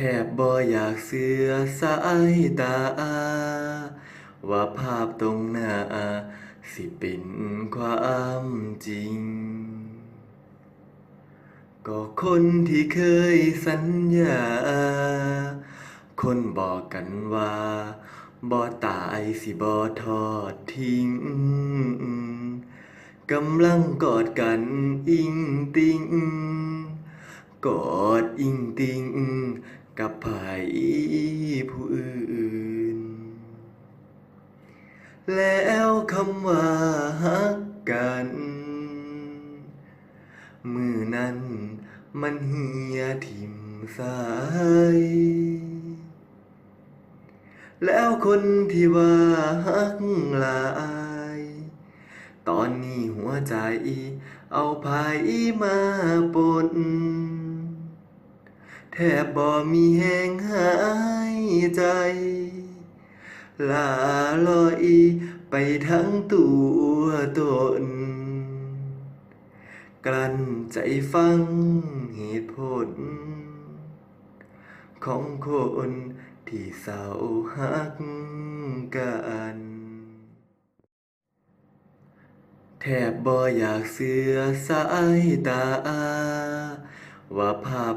แทบบ่อยากเชื่อสายตา ว่าภาพตรงหน้า สิเป็นความจริง ก็คนที่เคยสัญญา คนบอกกันว่าบ่ตายสิบ่ทอดทิ้ง กำลังกอดกันอิงติง กอดอิงติง กับไผผู้อื่น แล้วคำว่าฮักกัน มือนั้นมันเหียทิมสาย แล้วคนที่ว่าฮักลายตอนนี้หัวใจ เอาไผมาปน แทบบ่มีแรงหายใจ ลาลอยไปทั้งตัวตน กลั้นใจฟังเหตุผล ของคนที่เศร้าฮักกันแทบบ่อยากเชื่อสายตา ว่าภาพ